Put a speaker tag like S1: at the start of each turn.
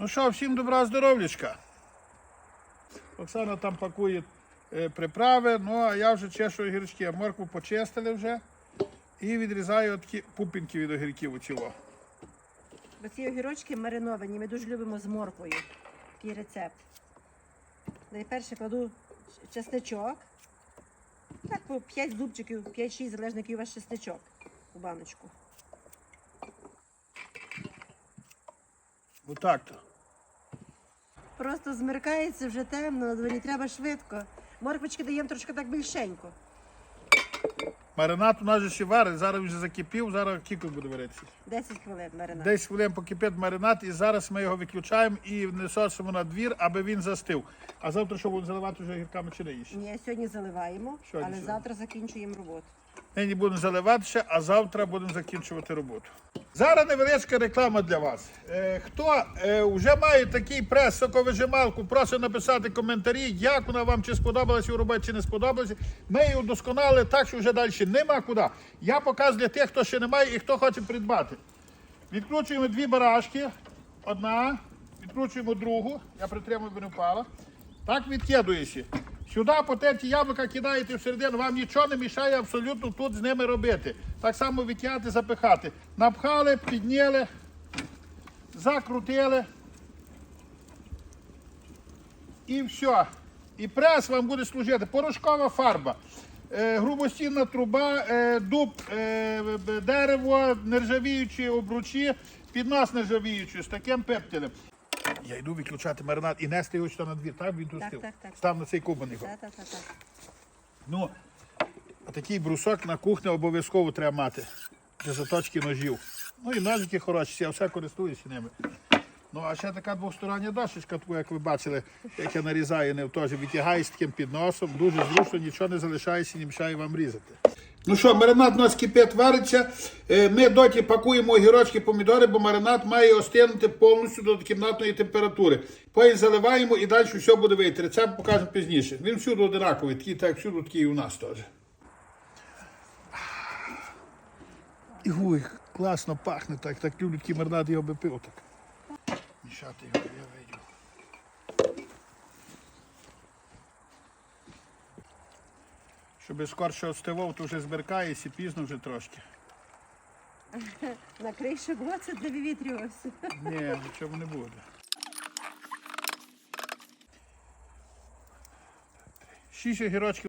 S1: Ну що, всім добра здоров'ячка. Оксана там пакує е, приправи, ну а я вже чешу огірочки. Моркву почистили вже і відрізаю такі пупінки від огірків у ціло.
S2: Ці огірочки мариновані, ми дуже любимо з морквою. Такий рецепт. Найперше кладу чесничок. Так, по 5 зубчиків, 5-6, залежно який у вас чесничок у баночку.
S1: Отак то.
S2: Просто змеркається вже темно, на дворі треба швидко. Морквочки даємо трошки так більшенько.
S1: Маринад у нас же ще варить, зараз вже закипів, зараз кілько буде варитися.
S2: 10 хвилин маринад.
S1: 10 хвилин покипить маринад, і зараз ми його виключаємо і внесемо на двір, аби він застив. А завтра що будемо заливати вже гірками чи не їсть?
S2: Ні, сьогодні заливаємо,
S1: Сьогодні
S2: але
S1: заливаємо.
S2: завтра закінчуємо роботу.
S1: Нині будемо заливати ще, а завтра будемо закінчувати роботу. Зараз невеличка реклама для вас. Е, хто е, вже має такий прес, соковижималку, прошу написати коментарі, як вона вам чи сподобалася у роботі, чи не сподобалася. Ми її удосконали так, що вже далі нема куди. Я показую для тих, хто ще не має і хто хоче придбати. Відкручуємо дві барашки. Одна, відкручуємо другу. Я притримую, би не впала. Так відкидуєшся. Сюди потерті яблука кидаєте всередину, вам нічого не мішає абсолютно тут з ними робити. Так само витягати, запихати. Напхали, підняли, закрутили. І все. І прес вам буде служити. Порошкова фарба, е, грубостінна труба, е, дуб, е, дерево, нержавіючі обручі, піднос нержавіючий з таким пептелем. Я йду виключати маринад і нести його сюди на двір. Так він тут
S2: Так, так, так.
S1: Став на цей кубан.
S2: Так, так, так, так.
S1: Ну, а такий брусок на кухні обов'язково треба мати. Для заточки ножів. Ну і ножики хороші, я все користуюся ними. Ну, а ще така двостороння дошечка, таку, як ви бачили, як я нарізаю, не теж витягаю з таким підносом. Дуже зручно, нічого не залишається, не мішає вам різати. Ну що, маринад у нас кипить, вариться. Е, Ми доті пакуємо огірочки, помідори, бо маринад має остигнути повністю до кімнатної температури. Потім заливаємо і далі все буде вийти. Рецепт покажемо пізніше. Він всюди одинаковий, такий, так всюди, такий у нас теж. І класно пахне так, так люблю такий маринад, я би пив так. Мішати його, я вийду. Щоб скорше остивав, то вже зберкається, пізно вже трошки.
S2: Накрий, щоб оцет не вивітрювався.
S1: Ні, нічого не буде. Шість огірочків